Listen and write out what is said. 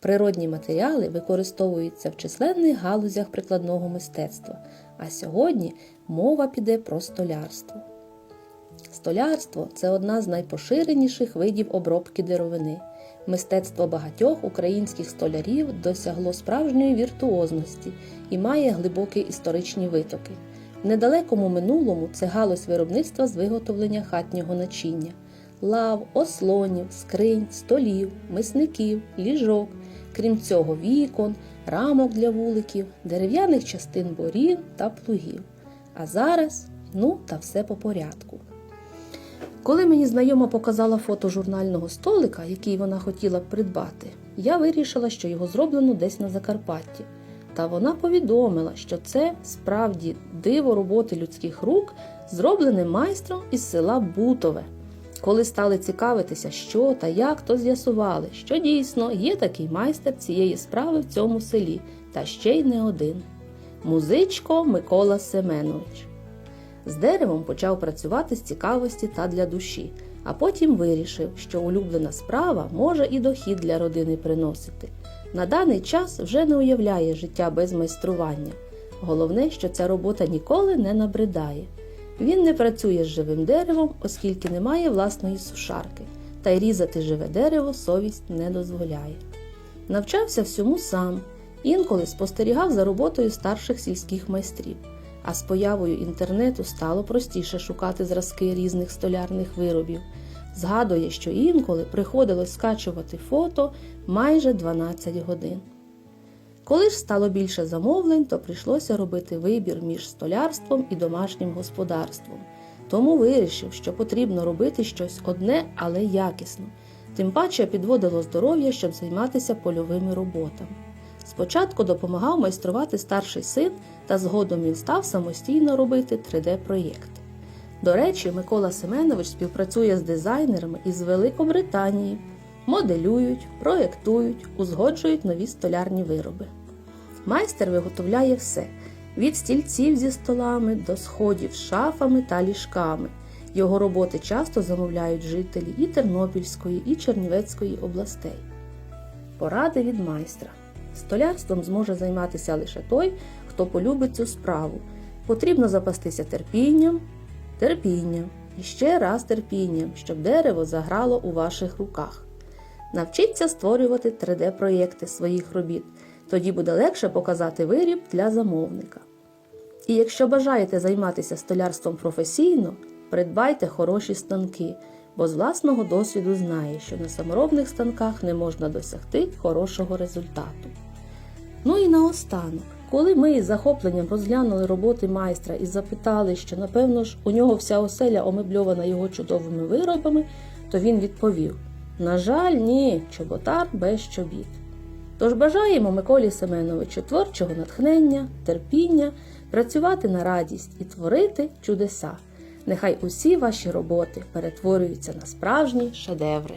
Природні матеріали використовуються в численних галузях прикладного мистецтва, а сьогодні мова піде про столярство. Столярство це одна з найпоширеніших видів обробки деревини. Мистецтво багатьох українських столярів досягло справжньої віртуозності і має глибокі історичні витоки. В недалекому минулому це галузь виробництва з виготовлення хатнього начиння, лав, ослонів, скринь, столів, мисників, ліжок, крім цього, вікон, рамок для вуликів, дерев'яних частин борін та плугів. А зараз, ну та все по порядку. Коли мені знайома показала фото журнального столика, який вона хотіла б придбати, я вирішила, що його зроблено десь на Закарпатті. Та вона повідомила, що це справді диво роботи людських рук, зроблене майстром із села Бутове. Коли стали цікавитися, що та як, то з'ясували, що дійсно є такий майстер цієї справи в цьому селі, та ще й не один. Музичко Микола Семенович. З деревом почав працювати з цікавості та для душі, а потім вирішив, що улюблена справа може і дохід для родини приносити. На даний час вже не уявляє життя без майстрування. Головне, що ця робота ніколи не набридає. Він не працює з живим деревом, оскільки не має власної сушарки, та й різати живе дерево совість не дозволяє. Навчався всьому сам, інколи спостерігав за роботою старших сільських майстрів а з появою інтернету стало простіше шукати зразки різних столярних виробів. Згадує, що інколи приходилось скачувати фото майже 12 годин. Коли ж стало більше замовлень, то прийшлося робити вибір між столярством і домашнім господарством. Тому вирішив, що потрібно робити щось одне, але якісно. Тим паче підводило здоров'я, щоб займатися польовими роботами. Спочатку допомагав майструвати старший син, та згодом він став самостійно робити 3D-проєкти. До речі, Микола Семенович співпрацює з дизайнерами із Великобританії, моделюють, проєктують, узгоджують нові столярні вироби. Майстер виготовляє все від стільців зі столами до сходів шафами та ліжками. Його роботи часто замовляють жителі і Тернопільської, і Чернівецької областей. Поради від майстра. Столярством зможе займатися лише той, хто полюбить цю справу. Потрібно запастися терпінням, терпінням і ще раз терпінням, щоб дерево заграло у ваших руках. Навчіться створювати 3D-проєкти своїх робіт, тоді буде легше показати виріб для замовника. І якщо бажаєте займатися столярством професійно, придбайте хороші станки, бо з власного досвіду знає, що на саморобних станках не можна досягти хорошого результату. Ну і наостанок, коли ми із захопленням розглянули роботи майстра і запитали, що напевно ж у нього вся оселя омебльована його чудовими виробами, то він відповів: На жаль, ні, чоботар без чобіт. Тож бажаємо Миколі Семеновичу творчого натхнення, терпіння, працювати на радість і творити чудеса. Нехай усі ваші роботи перетворюються на справжні шедеври.